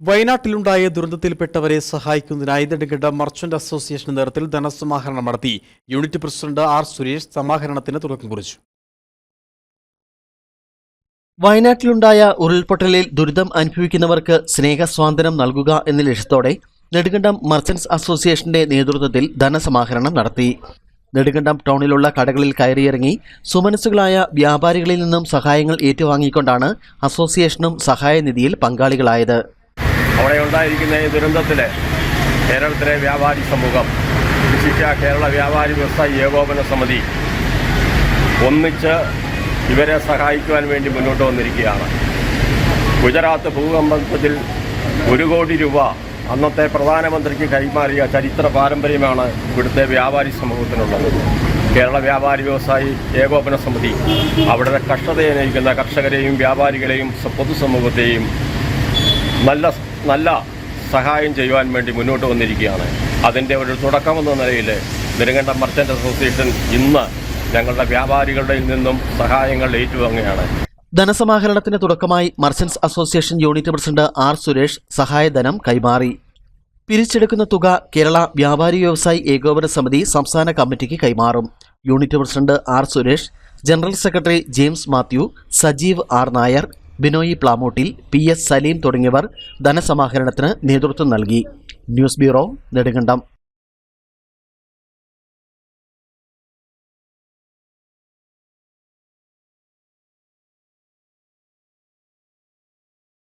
വയനാട്ടിലുണ്ടായ ദുരന്തത്തിൽപ്പെട്ടവരെ സഹായിക്കുന്നതിനായി Nedunganda merchant association നേതൃത്വത്തിൽ ധനസമാഹരണം നടത്തി. യൂണിറ്റ് പ്രസിഡന്റ് ആർ സുരേഷ് സമാഹരണത്തിന് തുടക്കം കുറിച്ചു. വയനാട്ടിലുണ്ടായ ഉരുൾപൊട്ടലിൽ ദുരിതം അനുഭവിക്കുന്നവർക്ക് സ്നേഹസ്വാന്തനം നൽകുക എന്ന ലക്ഷ്യത്തോടെ നെടുങ്കണ്ടം മർച്ചന്റ്സ് അസോസിയേഷന്റെ നേതൃത്വത്തിൽ ധനസമാഹരണം നടത്തി. നെടുങ്കണ്ടം ടൗണിലുള്ള കടകളിൽ കയറിയിറങ്ങി സുമനസ്സുകളായ വ്യാപാരികളിൽ നിന്നും സഹായങ്ങൾ ഏറ്റുവാങ്ങിക്കൊണ്ടാണ് അസോസിയേഷനും സഹായനിധിയിൽ പങ്കാളികളായത്. അവിടെ ഉണ്ടായിരിക്കുന്ന ഈ ദുരന്തത്തിൽ കേരളത്തിലെ വ്യാപാരി സമൂഹം വിശിഷ്ട കേരള വ്യാപാരി വ്യവസായ ഏകോപന സമിതി ഒന്നിച്ച് ഇവരെ സഹായിക്കുവാൻ വേണ്ടി മുന്നോട്ട് വന്നിരിക്കുകയാണ്. ഗുജറാത്ത് ഭൂകമ്പത്തിൽ ഒരു കോടി രൂപ അന്നത്തെ പ്രധാനമന്ത്രിക്ക് കൈമാറിയ ചരിത്ര പാരമ്പര്യമാണ് ഇവിടുത്തെ വ്യാപാരി സമൂഹത്തിനുള്ളത്. കേരള വ്യാപാരി വ്യവസായി ഏകോപന സമിതി അവിടുത്തെ കഷ്ടതയെ നയിക്കുന്ന കർഷകരെയും വ്യാപാരികളെയും പൊതുസമൂഹത്തെയും നല്ല നല്ല സഹായം ചെയ്യുവാൻ വേണ്ടി മുന്നോട്ട് വന്നിരിക്കുകയാണ്. അതിന്റെ ഒരു തുടക്കമെന്ന നിലയിൽ നെടുങ്കണ്ടം മർച്ചന്റ് അസോസിയേഷൻ ഇന്ന് ഞങ്ങളുടെ വ്യാപാരികളുടെ നിന്നും സഹായങ്ങൾ ഏറ്റുവാങ്ങുകയാണ്. ധനസമാഹരണത്തിന് തുടക്കമായി merchants association unit president R Suresh സഹായധനം കൈമാറി. പിരിച്ചെടുക്കുന്ന തുക കേരള വ്യാപാരി വ്യവസായി ഏകോപന സമിതി സംസ്ഥാന കമ്മിറ്റിക്ക് കൈമാറും. Unit president R Suresh general secretary James Mathew Sajeev R Nair Binoy Plamoottil P S Saleem തുടങ്ങിയവർ ധനസമാഹരണത്തിന് നേതൃത്വം നൽകി. News bureau Nedumkandam.